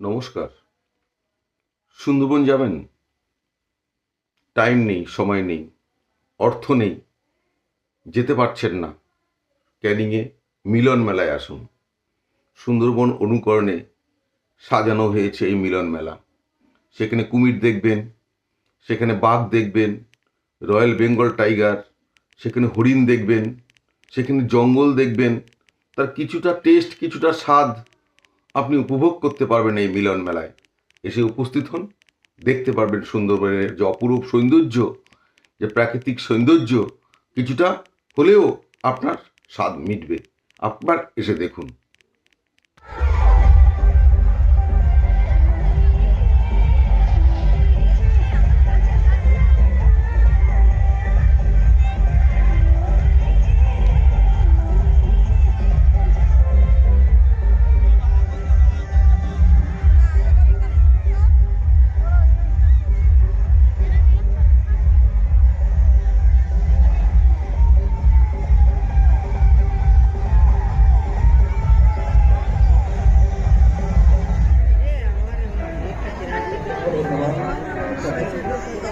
নমস্কার। সুন্দরবন যাবেন? টাইম নেই, সময় নেই, অর্থ নেই, যেতে পারছেন না। ক্যানিংয়ে মিলন মেলায় আসুন। সুন্দরবন অনুকরণে সাজানো হয়েছে এই মিলন মেলা। সেখানে কুমির দেখবেন, সেখানে বাঘ দেখবেন, রয়্যাল বেঙ্গল টাইগার, সেখানে হরিণ দেখবেন, সেখানে জঙ্গল দেখবেন। তার কিছুটা টেস্ট, কিছুটা স্বাদ আপনি উপভোগ করতে পারবেন এই মিলন মেলায়। এসে উপস্থিত হন, দেখতে পারবেন সুন্দরবনের যে অপরূপ সৌন্দর্য, যে প্রাকৃতিক সৌন্দর্য, কিছুটা হলেও আপনার স্বাদ মিটবে। আপনার এসে দেখুন।